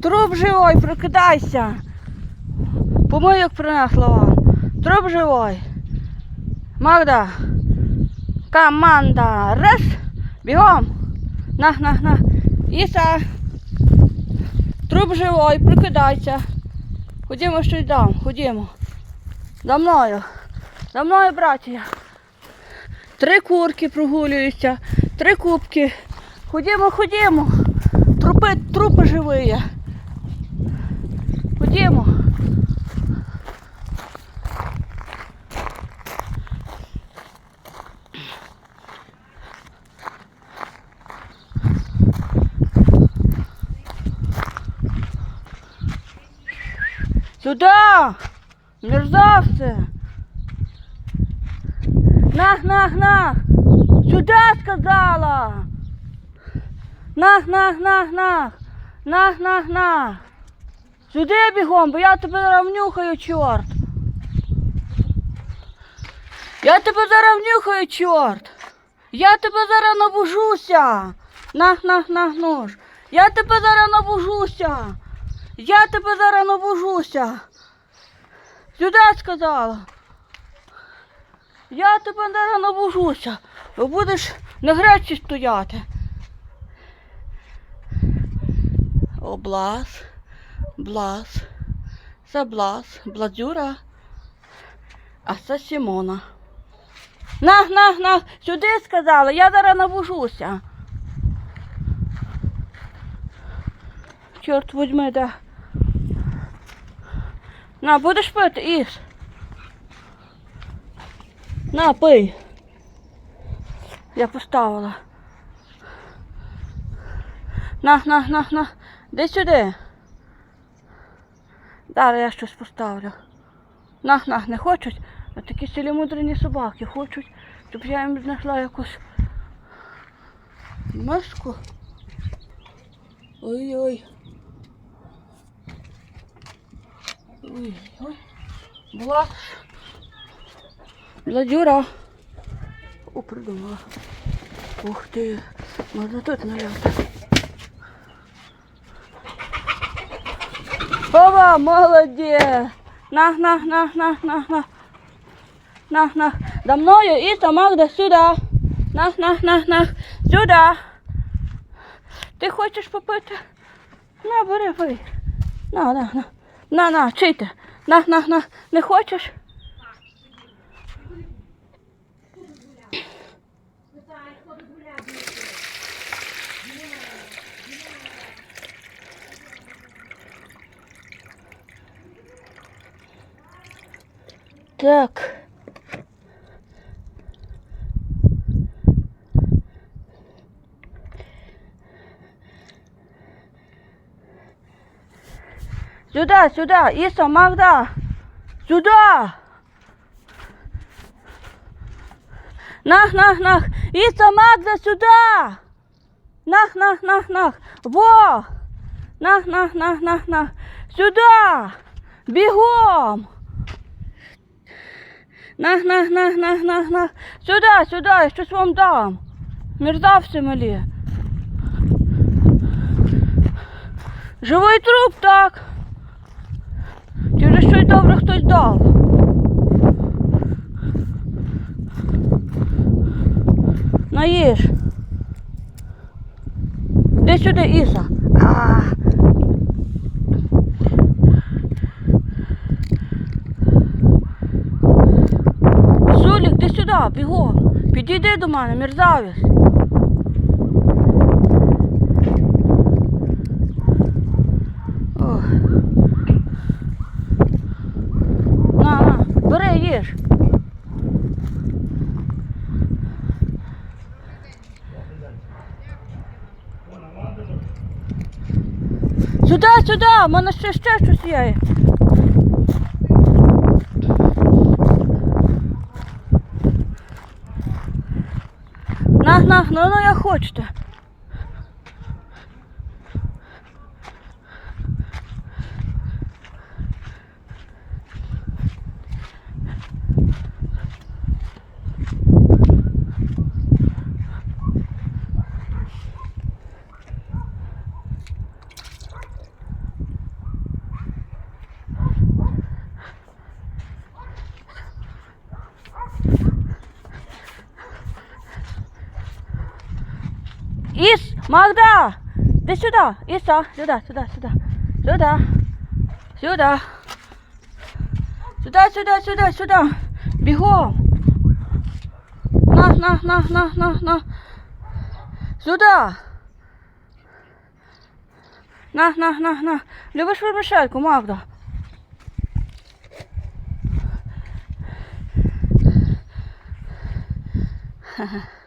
Труп живой, прокидайся. Помийок принесла вам. Труп живой. Магда. Команда. Раз. Бігом. На, на, на. Іса. Труп живой, прикидайся. Ходімо щось дам, ходімо. За мною. За мною, братія. Три курки прогулюються, три кубки. Ходімо, ходімо. Трупи, трупи живі. Ходімо. Сюда! Мерзавцы! Нах, нах, нах! Сюда сказала! Нах, нах, нах, нах! Нах, нах, нах! Сюди бігом, бо я тебе зараз внюхаю, чорт! Я тебе зараз внюхаю, чорт! Я тебе зараз набужуся! Нах, нах, нах, нож! Я тебе зараз набужуся! Я тебе зараз набужуся! Сюди сказала! Я тебе зараз набужуся! Будеш на гречі стояти! Облаз, блаз, заблаз, бладюра, а це Сімона. Нах, нах, нах, сюди сказала, я зараз набужуся. Чорт возьми, де. На, будеш пити, Іс. На, пий. Я поставила. На, на, на, на. Де сюди. Зараз я щось поставлю. На, на, не хочуть. А такі селі мудрені собаки хочуть, щоб я їм знайшла якусь миску. Ой-ой. Ой-ой. Була. Бладюра. О, придумала. Ух ти. Можна тут наляти. Папа, молодець. Нах, нах, нах, нах, нах, нах. Нах, нах. За мною і Магда сюди. Нах, нах, нах, нах. Сюди. Ти хочеш попити? На, бери, пий. На, на, на. На, на, чийте. На, на, на. Не хочеш? Так. Сюда, сюда, Иса, Магда. Сюда. Нах, нах, нах. Иса, Магда, сюда. Нах, нах, нах, нах. Во. Нах, нах, нах, нах, нах. Сюда. Бегом. Нах, нах, нах, нах, нах, нах. Сюда, сюда, я щось вам дам. Мерзавці малі. Живий труп, так. Добре хтось дав? Наїж. Де сюди, Іса? А. Зулік, ти сюди, бігом. Підійди до мене, мерзавець. Ох. На, на, їж. Сюди, сюди, в мене ще ще щось є. На, на, ну, ну як хочете. Іс, Магда! Ти сюди, Іса, сюди, сюди, сюди. Сюди. Сюди. Сюди, сюди, сюди, сюди. Бігом. На, на, на, на, на, на. Сюди. На, на, на, на. Любиш вермишельку, Магда? Ха-ха.